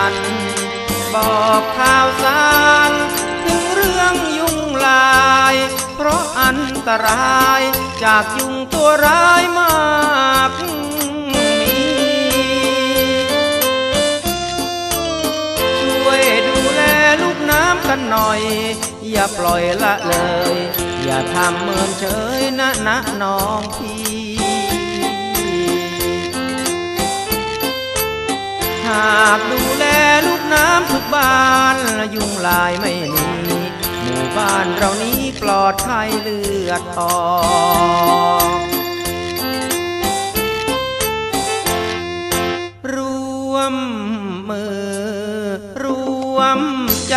านบอกข่าวสารถึงเรื่องยุงลาย เพราะอันตรายจากยุงตัวร้ายมากมีช่วยดูแลลูกน้ำกันหน่อย อย่าปล่อยละเลย อย่าทำเมินเฉยนะนะน้องพี่ หากดูแลลูกน้ำทุกบ้านยุงลายไม่มีหมู่บ้านเรานี้ปลอดภัยเลือดออกรวมมือรวมใจ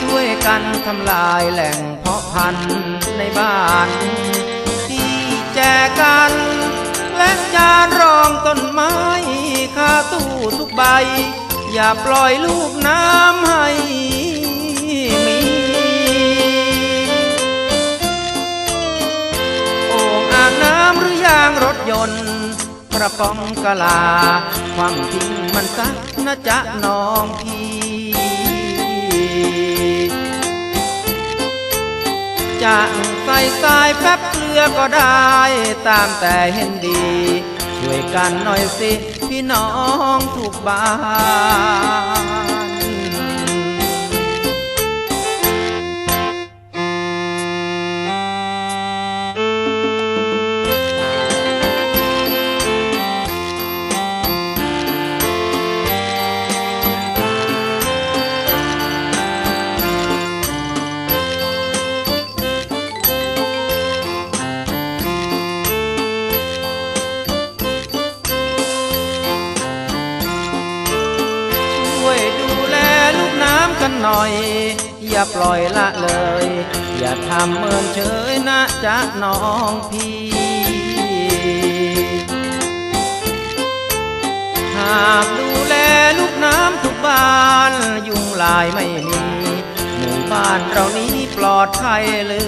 ช่วยกันทำลายแหล่งเพาะพันธุ์ในบ้าน ที่แจกัน และจานรองต้นไม้คาตู้ทุกใบ อย่าปล่อยลูกน้ำให้มีโอ่งอาบน้ำหรือยางรถยนต์กระป๋องกะลา ความทิ้งมันซักนะจ๊ะน้องพี่ จะใส่ทรายแป๊บเกลือก็ได้ ตามแต่เห็นดี ช่วยกันหน่อยสิ พี่น้องทุกบ้าน กันหน่อย อย่าปล่อยละเลย อย่าทำเมินเฉยนะจ๊ะน้องพี่ หากดูแลลูกน้ำทุกบ้าน ยุงลายไม่มี หมู่บ้านเรานี้ปลอดภัยเลื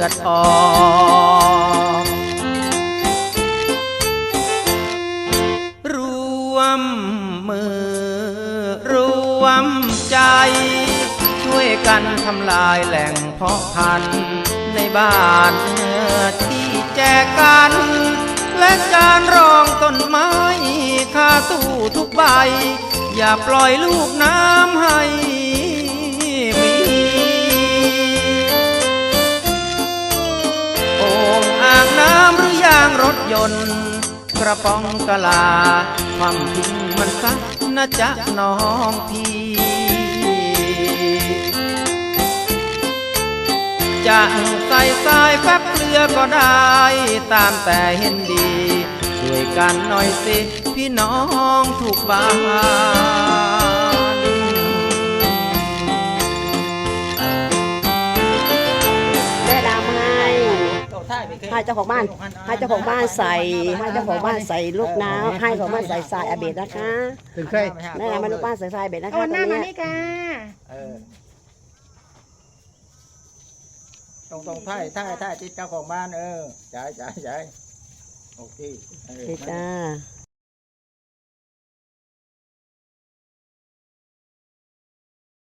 อดออกรวมมือ ใจ ช่วยกันทำลายแหล่งเพาะพันธุ์ในบ้านที่แจกัน และการรองต้นไม้คาตู้ทุกใบ อย่าปล่อยลูกน้ำให้มีโอ่งอ่างน้ำหรือยางรถยนต์ กระป๋องกะลาความทิ้งมันซักนะจ๊ะน้องพี่ จะใส่ทรายแป๊บเกลือก็ได้ ตามแต่เห็นดี ช่วยกันหน่อยสิ พี่น้องทุกบ้านแม่ดำให้ให้เจ้าของบ้านให้เจ้าของบ้านใส่ให้เจ้าของบ้านใส่ลูกน้ำให้เจ้าของบ้านใส่ทรายอาเบดนะคะถึงใครแม่ดำให้ลูกบ้านใส่ทรายอาเบดนะคะเอาหน้ามานี้ยนี่กา เออ ตรงตรงท่ายท่ายท่ายจิตเจ้าของบ้านเออจ่ายจ่ายจ่ายโอเคเออดีจ้าเ